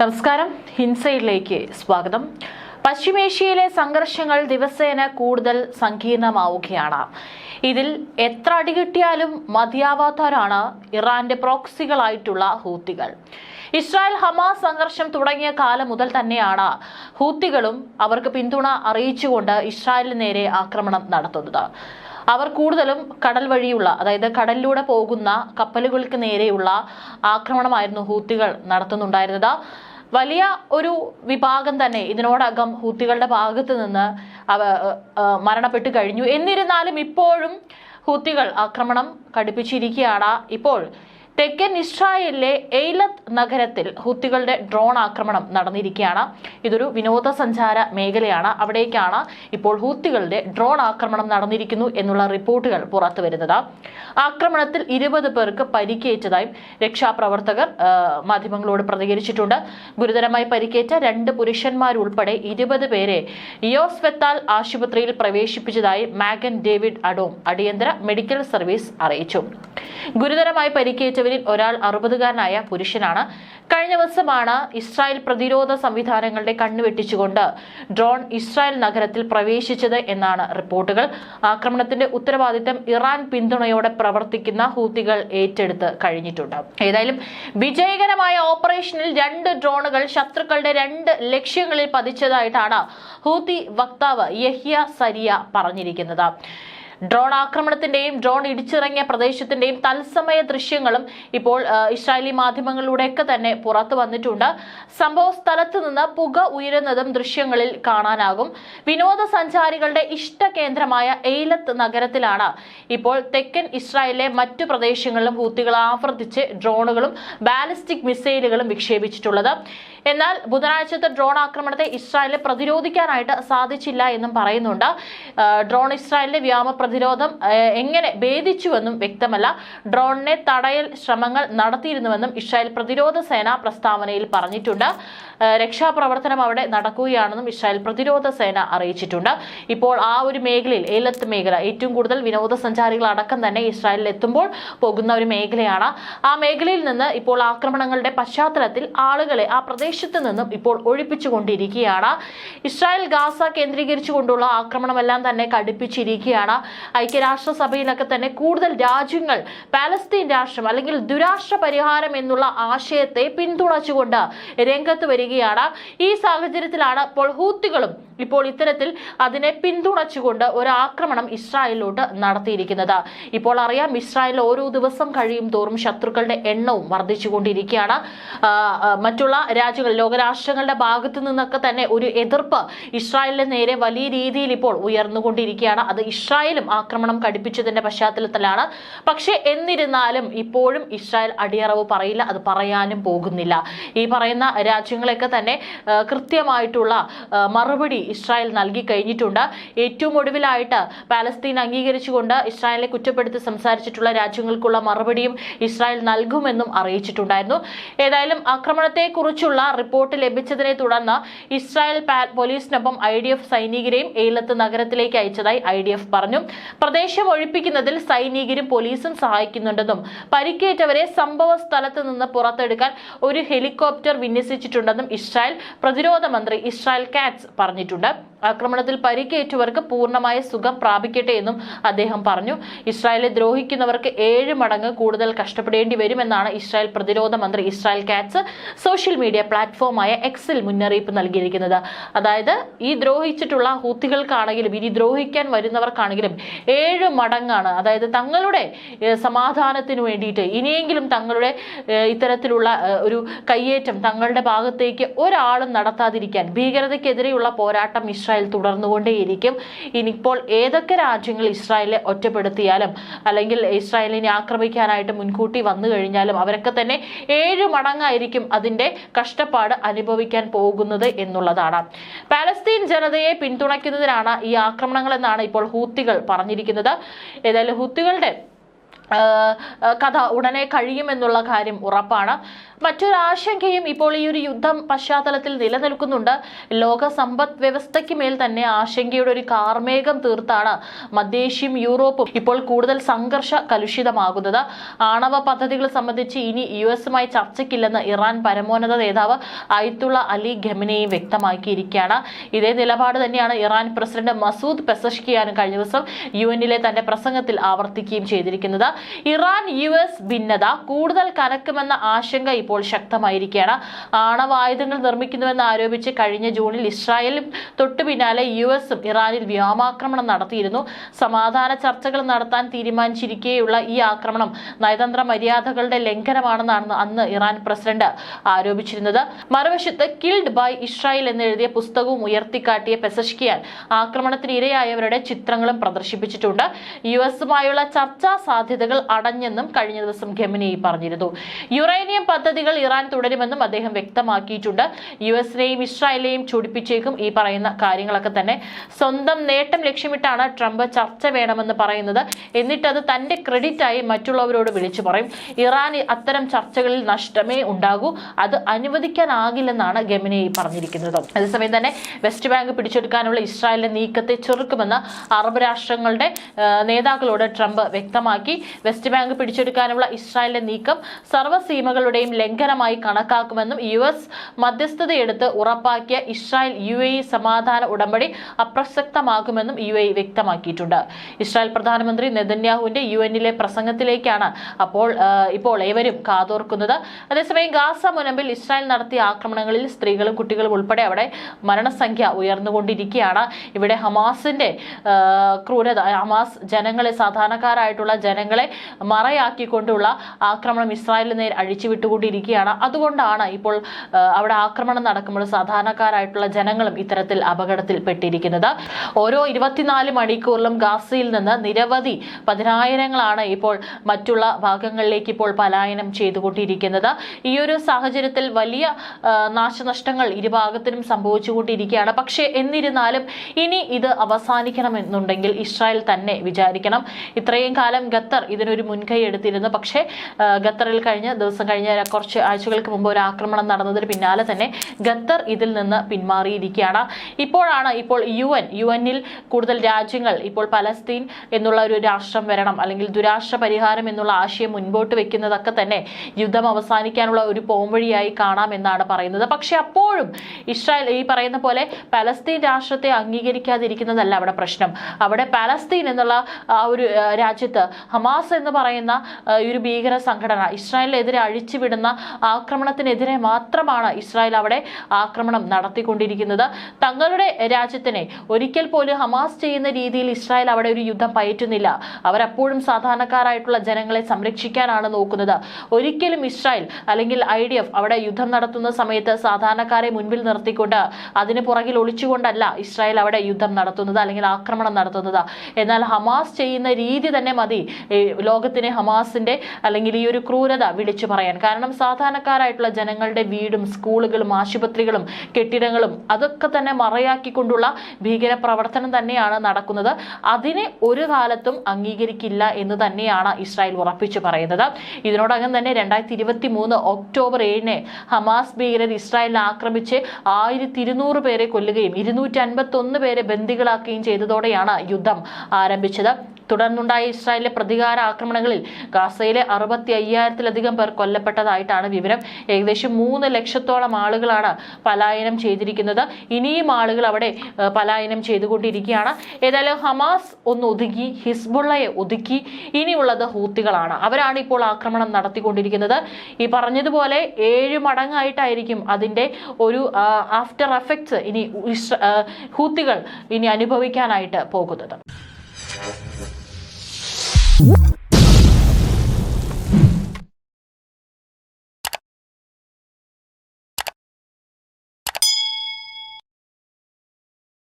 നമസ്കാരം. ഹിൻസയിലേക്ക് സ്വാഗതം. പശ്ചിമേഷ്യയിലെ സംഘർഷങ്ങൾ ദിവസേന കൂടുതൽ സങ്കീർണമാവുകയാണ്. ഇതിൽ എത്ര അടികിട്ടിയാലും മതിയാവാത്തവരാണ് ഇറാന്റെ പ്രോക്സികളായിട്ടുള്ള ഹൂത്തികൾ. ഇസ്രായേൽ ഹമാസ് സംഘർഷം തുടങ്ങിയ കാലം മുതൽ തന്നെയാണ് ഹൂത്തികളും അവർക്ക് പിന്തുണ അറിയിച്ചുകൊണ്ട് ഇസ്രായേലിന് നേരെ ആക്രമണം നടത്തുന്നത്. അവർ കൂടുതലും കടൽ വഴിയുള്ള അതായത് കടലിലൂടെ പോകുന്ന കപ്പലുകൾക്ക് നേരെയുള്ള ആക്രമണമായിരുന്നു ഹൂത്തികൾ നടത്തുന്നുണ്ടായിരുന്നത്. വലിയ ഒരു വിഭാഗം തന്നെ ഇതിനോടകം ഹൂത്തികളുടെ ഭാഗത്ത് നിന്ന് അവ മരണപ്പെട്ട് കഴിഞ്ഞു. എന്നിരുന്നാലും ഇപ്പോഴും ഹൂത്തികൾ ആക്രമണം കടുപ്പിച്ചിരിക്കുകയാണ് ഇപ്പോൾ തെക്കൻ ഇസ്രായേലിലെ എയ്ലത്ത് നഗരത്തിൽ ഹുത്തികളുടെ ഡ്രോൺ ആക്രമണം നടന്നിരിക്കുകയാണ്. ഇതൊരു വിനോദസഞ്ചാര മേഖലയാണ്. അവിടേക്കാണ് ഇപ്പോൾ ഹൂത്തികളുടെ ഡ്രോൺ ആക്രമണം നടന്നിരിക്കുന്നു എന്നുള്ള റിപ്പോർട്ടുകൾ പുറത്തു വരുന്നത്. ആക്രമണത്തിൽ ഇരുപത് പേർക്ക് പരിക്കേറ്റതായും രക്ഷാപ്രവർത്തകർ മാധ്യമങ്ങളോട് പ്രതികരിച്ചിട്ടുണ്ട്. ഗുരുതരമായി പരിക്കേറ്റ രണ്ട് പുരുഷന്മാരുൾപ്പെടെ ഇരുപത് പേരെ യോസ്വെത്താൽ ആശുപത്രിയിൽ പ്രവേശിപ്പിച്ചതായി മാഗൻ ഡേവിഡ് അഡോം അടിയന്തര മെഡിക്കൽ സർവീസ് അറിയിച്ചു. ഗുരുതരമായി പരിക്കേറ്റവരിൽ ഒരാൾ അറുപതുകാരനായ പുരുഷനാണ്. കഴിഞ്ഞ ദിവസമാണ് ഇസ്രായേൽ പ്രതിരോധ സംവിധാനങ്ങളുടെ കണ്ണുവെട്ടിച്ചുകൊണ്ട് ഡ്രോൺ ഇസ്രായേൽ നഗരത്തിൽ പ്രവേശിച്ചത് എന്നാണ് റിപ്പോർട്ടുകൾ. ആക്രമണത്തിന്റെ ഉത്തരവാദിത്തം ഇറാൻ പിന്തുണയോടെ പ്രവർത്തിക്കുന്ന ഹൂത്തികൾ ഏറ്റെടുത്ത് കഴിഞ്ഞിട്ടുണ്ട്. ഏതായാലും വിജയകരമായ ഓപ്പറേഷനിൽ രണ്ട് ഡ്രോണുകൾ ശത്രുക്കളുടെ രണ്ട് ലക്ഷ്യങ്ങളിൽ പതിച്ചതായിട്ടാണ് ഹൂത്തി വക്താവ് യഹിയ സരിയ പറഞ്ഞിരിക്കുന്നത്. ഡ്രോൺ ആക്രമണത്തിന്റെയും ഡ്രോൺ ഇടിച്ചിറങ്ങിയ പ്രദേശത്തിന്റെയും തത്സമയ ദൃശ്യങ്ങളും ഇപ്പോൾ ഇസ്രായേലി മാധ്യമങ്ങളിലൂടെയൊക്കെ തന്നെ പുറത്തു വന്നിട്ടുണ്ട്. സംഭവ സ്ഥലത്ത് നിന്ന് പുക ഉയരുന്നതും ദൃശ്യങ്ങളിൽ കാണാനാകും. വിനോദസഞ്ചാരികളുടെ ഇഷ്ട കേന്ദ്രമായ എയ്ലത്ത് നഗരത്തിലാണ് ഇപ്പോൾ തെക്കൻ ഇസ്രായേലിലെ മറ്റു പ്രദേശങ്ങളിലും ഹൂത്തികൾ ആവർത്തിച്ച് ഡ്രോണുകളും ബാലിസ്റ്റിക് മിസൈലുകളും വിക്ഷേപിച്ചിട്ടുള്ളത്. എന്നാൽ ബുധനാഴ്ചത്തെ ഡ്രോൺ ആക്രമണത്തെ ഇസ്രായേലിൽ പ്രതിരോധിക്കാനായിട്ട് സാധിച്ചില്ല എന്നും പറയുന്നുണ്ട്. ഡ്രോൺ ഇസ്രായേലിന്റെ വ്യോമ പ്രതിരോധം എങ്ങനെ ഭേദിച്ചുവെന്നും വ്യക്തമല്ല. ഡ്രോണിനെ തടയൽ ശ്രമങ്ങൾ നടത്തിയിരുന്നുവെന്നും ഇസ്രായേൽ പ്രതിരോധ സേന പ്രസ്താവനയിൽ പറഞ്ഞിട്ടുണ്ട്. രക്ഷാപ്രവർത്തനം അവിടെ നടക്കുകയാണെന്നും ഇസ്രായേൽ പ്രതിരോധ സേന അറിയിച്ചിട്ടുണ്ട്. ഇപ്പോൾ ആ ഒരു മേഖലയിൽ ഏലത്ത് മേഖല ഏറ്റവും കൂടുതൽ വിനോദസഞ്ചാരികൾ അടക്കം തന്നെ ഇസ്രായേലിൽ എത്തുമ്പോൾ പോകുന്ന ഒരു മേഖലയാണ്. ആ മേഖലയിൽ നിന്ന് ഇപ്പോൾ ആക്രമണങ്ങളുടെ പശ്ചാത്തലത്തിൽ ആളുകളെ ആ പ്രദേശത്ത് നിന്നും ഇപ്പോൾ ഒഴിപ്പിച്ചുകൊണ്ടിരിക്കുകയാണ് ഇസ്രായേൽ ഗാസ കേന്ദ്രീകരിച്ചുകൊണ്ടുള്ള ആക്രമണമെല്ലാം തന്നെ കടുപ്പിച്ചിരിക്കുകയാണ്. ഐക്യരാഷ്ട്രസഭയിലൊക്കെ തന്നെ കൂടുതൽ രാജ്യങ്ങൾ പാലസ്തീൻ രാഷ്ട്രം അല്ലെങ്കിൽ ദുരാഷ്ട്ര പരിഹാരം എന്നുള്ള ആശയത്തെ പിന്തുണച്ചുകൊണ്ട് രംഗത്ത് വരികയാണ് ഈ സാഹചര്യത്തിലാണ് ഇപ്പോൾ ഹൂത്തികളും ഇപ്പോൾ ഇത്തരത്തിൽ അതിനെ പിന്തുണച്ചുകൊണ്ട് ഒരു ആക്രമണം ഇസ്രായേലിലോട്ട് നടത്തിയിരിക്കുന്നത്. ഇപ്പോൾ അറിയാം ഇസ്രായേൽ ഓരോ ദിവസം കഴിയും തോറും ശത്രുക്കളുടെ എണ്ണവും വർദ്ധിച്ചുകൊണ്ടിരിക്കുകയാണ്. മറ്റുള്ള രാജ്യങ്ങൾ ലോകരാഷ്ട്രങ്ങളുടെ ഭാഗത്തു നിന്നൊക്കെ തന്നെ ഒരു എതിർപ്പ് ഇസ്രായേലിന് നേരെ വലിയ രീതിയിൽ ഇപ്പോൾ ഉയർന്നുകൊണ്ടിരിക്കുകയാണ്. അത് ഇസ്രായേലും ആക്രമണം കടുപ്പിച്ചതിന്റെ പശ്ചാത്തലത്തിലാണ്. പക്ഷേ എന്നിരുന്നാലും ഇപ്പോഴും ഇസ്രായേൽ അടിയറവ് പറയില്ല അത് പറയാനും പോകുന്നില്ല. ഈ പറയുന്ന രാജ്യങ്ങളൊക്കെ തന്നെ കൃത്യമായിട്ടുള്ള മറുപടി ഇസ്രായേൽ നൽകി കഴിഞ്ഞിട്ടുണ്ട്. ഏറ്റവും ഒടുവിലായിട്ട് പാലസ്തീൻ അംഗീകരിച്ചുകൊണ്ട് ഇസ്രായേലിനെ കുറ്റപ്പെടുത്തി സംസാരിച്ചിട്ടുള്ള രാജ്യങ്ങൾക്കുള്ള മറുപടിയും ഇസ്രായേൽ നൽകുമെന്നും അറിയിച്ചിട്ടുണ്ടായിരുന്നു. ഏതായാലും ആക്രമണത്തെക്കുറിച്ചുള്ള റിപ്പോർട്ട് ലഭിച്ചതിനെ തുടർന്ന് ഇസ്രായേൽ പോലീസിനൊപ്പം ഐ ഡി എഫ് സൈനികരെയും ഏലത്ത് നഗരത്തിലേക്ക് അയച്ചതായി ഐ ഡി എഫ് പറഞ്ഞു. പ്രദേശം ഒഴിപ്പിക്കുന്നതിൽ സൈനികരും പോലീസും സഹായിക്കുന്നുണ്ടെന്നും പരിക്കേറ്റവരെ സംഭവ സ്ഥലത്ത് നിന്ന് പുറത്തെടുക്കാൻ ഒരു ഹെലികോപ്റ്റർ വിന്യസിച്ചിട്ടുണ്ടെന്നും ഇസ്രായേൽ പ്രതിരോധ മന്ത്രി ഇസ്രായേൽ കാറ്റ്സ് പറഞ്ഞിട്ടുണ്ട്. ആക്രമണത്തിൽ പരിക്കേറ്റവർക്ക് പൂർണമായ സുഖം പ്രാപിക്കട്ടെ എന്നും അദ്ദേഹം പറഞ്ഞു. ഇസ്രായേലെ ദ്രോഹിക്കുന്നവർക്ക് ഏഴ് മടങ്ങ് കൂടുതൽ കഷ്ടപ്പെടേണ്ടി വരുമെന്നാണ് ഇസ്രായേൽ പ്രതിരോധ മന്ത്രി ഇസ്രായേൽ കാറ്റ്സ് സോഷ്യൽ മീഡിയ പ്ലാറ്റ്ഫോമായ എക്സിൽ മുന്നറിയിപ്പ് നൽകിയിരിക്കുന്നത്. അതായത് ഈ ദ്രോഹിച്ചിട്ടുള്ള ഹൂത്തികൾക്കാണെങ്കിലും ഇനി ദ്രോഹിക്കാൻ വരുന്നവർക്കാണെങ്കിലും ഏഴ് മടങ്ങാണ്. അതായത് തങ്ങളുടെ സമാധാനത്തിന് വേണ്ടിയിട്ട് ഇനിയെങ്കിലും തങ്ങളുടെ ഇത്തരത്തിലുള്ള ഒരു കയ്യേറ്റം തങ്ങളുടെ ഭാഗത്തേക്ക് ഒരാളും നടത്താതിരിക്കാൻ ഭീകരതയ്ക്കെതിരെയുള്ള പോരാട്ടം ഇസ്രായേൽ തുടർന്നുകൊണ്ടേയിരിക്കും. ഇനിയിപ്പോൾ ഏതൊക്കെ രാജ്യങ്ങൾ ഇസ്രായേലിനെ ഒറ്റപ്പെടുത്തിയാലും അല്ലെങ്കിൽ ഇസ്രായേലിനെ ആക്രമിക്കാനായിട്ട് മുൻകൂട്ടി വന്നു കഴിഞ്ഞാലും അവരൊക്കെ തന്നെ ഏഴ് മടങ്ങായിരിക്കും അതിന്റെ കഷ്ടപ്പാട് അനുഭവിക്കാൻ പോകുന്നത് എന്നുള്ളതാണ്. പാലസ്തീൻ ജനതയെ പിന്തുണയ്ക്കുന്നതിനാണ് ഈ ആക്രമണങ്ങൾ എന്നാണ് ഇപ്പോൾ ഹൂത്തികൾ പറഞ്ഞിരിക്കുന്നത്. ഏതായാലും ഹൂത്തികളുടെ കഥ ഉടനെ കഴിയുമെന്നുള്ള കാര്യം ഉറപ്പാണ്. മറ്റൊരു ആശങ്കയും ഇപ്പോൾ ഈ ഒരു യുദ്ധം പശ്ചാത്തലത്തിൽ നിലനിൽക്കുന്നുണ്ട്. ലോക സമ്പദ് വ്യവസ്ഥയ്ക്ക് മേൽ തന്നെ ആശങ്കയുടെ ഒരു കാർമേഘം തീർത്താണ് മധ്യേഷ്യയും യൂറോപ്പും ഇപ്പോൾ കൂടുതൽ സംഘർഷ കലുഷിതമാകുന്നത്. ആണവ പദ്ധതികൾ സംബന്ധിച്ച് ഇനി യു എസുമായി ചർച്ചയ്ക്കില്ലെന്ന് ഇറാൻ പരമോന്നത നേതാവ് അയത്തുള്ള അലി ഖമിനെയും വ്യക്തമാക്കിയിരിക്കുകയാണ്. ഇതേ നിലപാട് തന്നെയാണ് ഇറാൻ പ്രസിഡന്റ് മസൂദ് പെസഷ്കിയാനും കഴിഞ്ഞ ദിവസം യു എന്നിലെ തന്റെ പ്രസംഗത്തിൽ ആവർത്തിക്കുകയും ചെയ്തിരിക്കുന്നത്. ഇറാൻ യു എസ് ഭിന്നത കൂടുതൽ കനക്കുമെന്ന ആശങ്ക ഇപ്പോൾ ശക്തമായിരിക്കുകയാണ്. ആണവായുധങ്ങൾ നിർമ്മിക്കുന്നുവെന്ന് ആരോപിച്ച് കഴിഞ്ഞ ജൂണിൽ ഇസ്രായേലും തൊട്ടു പിന്നാലെ യു എസും ഇറാനിൽ വ്യോമാക്രമണം നടത്തിയിരുന്നു. സമാധാന ചർച്ചകൾ നടത്താൻ തീരുമാനിച്ചിരിക്കെയുള്ള ഈ ആക്രമണം നയതന്ത്ര മര്യാദകളുടെ ലംഘനമാണെന്നാണ് അന്ന് ഇറാൻ പ്രസിഡന്റ് ആരോപിച്ചിരുന്നത്. മറുവശത്ത് കിൽഡ് ബൈ ഇസ്രായേൽ എന്നെഴുതിയ പുസ്തകവും ഉയർത്തിക്കാട്ടിയ പെസഷ്കിയാൻ ആക്രമണത്തിന് ഇരയായവരുടെ ചിത്രങ്ങളും പ്രദർശിപ്പിച്ചിട്ടുണ്ട്. യു എസുമായുള്ള ചർച്ചാ സാധ്യതകൾ അടഞ്ഞെന്നും കഴിഞ്ഞ ദിവസം ഖെമിനി പറഞ്ഞിരുന്നു. യുറേനിയം പദ്ധതികൾ ഇറാൻ തുടരുമെന്നും അദ്ദേഹം വ്യക്തമാക്കിയിട്ടുണ്ട്. യു എസിനെയും ഇസ്രായേലിനെയും ചൊടിപ്പിച്ചേക്കും ഈ പറയുന്ന കാര്യങ്ങളൊക്കെ തന്നെ. സ്വന്തം നേട്ടം ലക്ഷ്യമിട്ടാണ് ട്രംപ് ചർച്ച വേണമെന്ന് പറയുന്നത്. എന്നിട്ട് അത് തന്റെ ക്രെഡിറ്റായി മറ്റുള്ളവരോട് വിളിച്ചു പറയും. ഇറാൻ അത്തരം ചർച്ചകളിൽ നഷ്ടമേ ഉണ്ടാകൂ. അത് അനുവദിക്കാനാകില്ലെന്നാണ് ഗെമിനെ പറഞ്ഞിരിക്കുന്നത്. അതേസമയം തന്നെ വെസ്റ്റ് ബാങ്ക് പിടിച്ചെടുക്കാനുള്ള ഇസ്രായേലിന്റെ നീക്കത്തെ ചെറുക്കുമെന്ന് അറബ് രാഷ്ട്രങ്ങളുടെ നേതാക്കളോട് ട്രംപ് വ്യക്തമാക്കി. വെസ്റ്റ് ബാങ്ക് പിടിച്ചെടുക്കാനുള്ള ഇസ്രായേലിന്റെ നീക്കം സർവസീമകളുടെയും ലംഘനമായി കണക്കാക്കുമെന്നും യു എസ് മധ്യസ്ഥതയെടുത്ത് ഉറപ്പാക്കിയ ഇസ്രായേൽ യു എ സമാധാന ഉടമ്പടി അപ്രസക്തമാകുമെന്നും യു എ വ്യക്തമാക്കിയിട്ടുണ്ട്. ഇസ്രായേൽ പ്രധാനമന്ത്രി നെതന്യാഹുവിന്റെ യു എന്നിലെ പ്രസംഗത്തിലേക്കാണ് അപ്പോൾ ഇപ്പോൾ ഏവരും കാതോർക്കുന്നത്. അതേസമയം ഗാസ മുനമ്പിൽ ഇസ്രായേൽ നടത്തിയ ആക്രമണങ്ങളിൽ സ്ത്രീകളും കുട്ടികളും ഉൾപ്പെടെ അവിടെ മരണസംഖ്യ ഉയർന്നുകൊണ്ടിരിക്കുകയാണ്. ഇവിടെ ഹമാസിന്റെ ക്രൂരത ഹമാസ് ജനങ്ങളെ സാധാരണക്കാരായിട്ടുള്ള ജനങ്ങളെ മറയാക്കിക്കൊണ്ടുള്ള ആക്രമണം ഇസ്രായേലിന് നേരെ അഴിച്ചുവിട്ടുകൊണ്ടിരിക്കുകയാണ്. അതുകൊണ്ടാണ് ഇപ്പോൾ അവിടെ ആക്രമണം നടക്കുമ്പോൾ സാധാരണക്കാരായിട്ടുള്ള ജനങ്ങളും ഇത്തരത്തിൽ അപകടത്തിൽ പെട്ടിരിക്കുന്നത് ഓരോ ഇരുപത്തിനാല് മണിക്കൂറിലും ഗാസയിൽ നിന്ന് നിരവധി പതിനായിരങ്ങളാണ് ഇപ്പോൾ മറ്റുള്ള ഭാഗങ്ങളിലേക്ക് ഇപ്പോൾ പലായനം ചെയ്തുകൊണ്ടിരിക്കുന്നത്. ഈ ഒരു സാഹചര്യത്തിൽ വലിയ നാശനഷ്ടങ്ങൾ ഇരുഭാഗത്തിനും സംഭവിച്ചുകൊണ്ടിരിക്കുകയാണ്. പക്ഷേ എന്നിരുന്നാലും ഇനി ഇത് അവസാനിക്കണമെന്നുണ്ടെങ്കിൽ ഇസ്രായേൽ തന്നെ വിചാരിക്കണം. ഇത്രയും കാലം ഖത്തർ ഇതിനൊരു മുൻകൈ എടുത്തിരുന്നു. പക്ഷേ ഖത്തറിൽ കഴിഞ്ഞ ദിവസം കഴിഞ്ഞ കുറച്ച് ആഴ്ചകൾക്ക് മുമ്പ് ഒരു ആക്രമണം നടന്നതിന് പിന്നാലെ തന്നെ ഖത്തർ ഇതിൽ നിന്ന് പിന്മാറിയിരിക്കുകയാണ്. ഇപ്പോഴാണ് ഇപ്പോൾ യു എൻ യു എന്നിൽ കൂടുതൽ രാജ്യങ്ങൾ ഇപ്പോൾ പലസ്തീൻ എന്നുള്ള ഒരു രാഷ്ട്രം വരണം അല്ലെങ്കിൽ ദുരാഷ്ട്ര പരിഹാരം എന്നുള്ള ആശയം മുൻപോട്ട് വെക്കുന്നതൊക്കെ തന്നെ യുദ്ധം അവസാനിക്കാനുള്ള ഒരു പോംവഴിയായി കാണാമെന്നാണ് പറയുന്നത്. പക്ഷെ അപ്പോഴും ഇസ്രായേൽ ഈ പറയുന്ന പോലെ പലസ്തീൻ രാഷ്ട്രത്തെ അംഗീകരിക്കാതിരിക്കുന്നതല്ല അവിടെ പ്രശ്നം. അവിടെ പലസ്തീൻ എന്നുള്ള ആ ഒരു രാജ്യത്ത് ഹമാസ് എന്ന് പറയുന്ന ഈ ഒരു ഭീകര സംഘടന ഇസ്രായേലിനെതിരെ അഴിച്ചുവിടുന്ന ആക്രമണത്തിനെതിരെ മാത്രമാണ് ഇസ്രായേൽ അവിടെ ആക്രമണം നടത്തിക്കൊണ്ടിരിക്കുന്നത്. തങ്ങളുടെ രാജ്യത്തിനെ ഒരിക്കൽ പോലും ഹമാസ് ചെയ്യുന്ന രീതിയിൽ ഇസ്രായേൽ അവിടെ ഒരു യുദ്ധം പയറ്റുന്നില്ല. അവരപ്പോഴും സാധാരണക്കാരായിട്ടുള്ള ജനങ്ങളെ സംരക്ഷിക്കാനാണ് നോക്കുന്നത്. ഒരിക്കലും ഇസ്രായേൽ അല്ലെങ്കിൽ ഐ ഡി എഫ് അവിടെ യുദ്ധം നടത്തുന്ന സമയത്ത് സാധാരണക്കാരെ മുൻപിൽ നിർത്തിക്കൊണ്ട് അതിന് പുറകിൽ ഒളിച്ചുകൊണ്ടല്ല ഇസ്രായേൽ അവിടെ യുദ്ധം നടത്തുന്നത് അല്ലെങ്കിൽ ആക്രമണം നടത്തുന്നത്. എന്നാൽ ഹമാസ് ചെയ്യുന്ന രീതി തന്നെ മതി. ലോകത്തിന് ഹമാസിന്റെ അല്ലെങ്കിൽ ഈ ഒരു ക്രൂരത വിളിച്ചു പറയാൻ. കാരണം സാധാരണക്കാരായിട്ടുള്ള ജനങ്ങളുടെ വീടും സ്കൂളുകളും ആശുപത്രികളും കെട്ടിടങ്ങളും അതൊക്കെ തന്നെ മറയാക്കിക്കൊണ്ടുള്ള ഭീകര പ്രവർത്തനം തന്നെയാണ് നടക്കുന്നത്. അതിനെ ഒരു കാലത്തും അംഗീകരിക്കില്ല എന്ന് തന്നെയാണ് ഇസ്രായേൽ ഉറപ്പിച്ചു പറയുന്നത്. ഇതിനോടകം തന്നെ രണ്ടായിരത്തി ഇരുപത്തി മൂന്ന് ഒക്ടോബർ ഏഴിന് ഹമാസ് ഭീകരർ ഇസ്രായേലിനെ ആക്രമിച്ച് ആയിരത്തി ഇരുന്നൂറ് പേരെ കൊല്ലുകയും ഇരുന്നൂറ്റി അൻപത്തി ഒന്ന് പേരെ ബന്ദികളാക്കുകയും ചെയ്തതോടെയാണ് യുദ്ധം ആരംഭിച്ചത്. തുടർന്നുണ്ടായ ഇസ്രായേലിലെ പ്രതികാര ആക്രമണങ്ങളിൽ ഗാസയിലെ അറുപത്തി അയ്യായിരത്തിലധികം പേർ കൊല്ലപ്പെട്ടതായിട്ടാണ് വിവരം. ഏകദേശം മൂന്ന് ലക്ഷത്തോളം ആളുകളാണ് പലായനം ചെയ്തിരിക്കുന്നത്. ഇനിയും ആളുകൾ അവിടെ പലായനം ചെയ്തുകൊണ്ടിരിക്കുകയാണ്. ഏതായാലും ഹമാസ് ഒന്ന് ഒതുക്കി ഹിസ്ബുള്ളയെ ഒതുക്കി ഇനിയുള്ളത് ഹൂത്തികളാണ്. അവരാണ് ഇപ്പോൾ ആക്രമണം നടത്തിക്കൊണ്ടിരിക്കുന്നത്. ഈ പറഞ്ഞതുപോലെ ഏഴ് മടങ്ങായിട്ടായിരിക്കും അതിന്റെ ഒരു ആഫ്റ്റർ എഫക്ട്സ് ഇനി ഹൂത്തികൾ ഇനി അനുഭവിക്കാനായിട്ട് പോകുന്നത്. Whoop.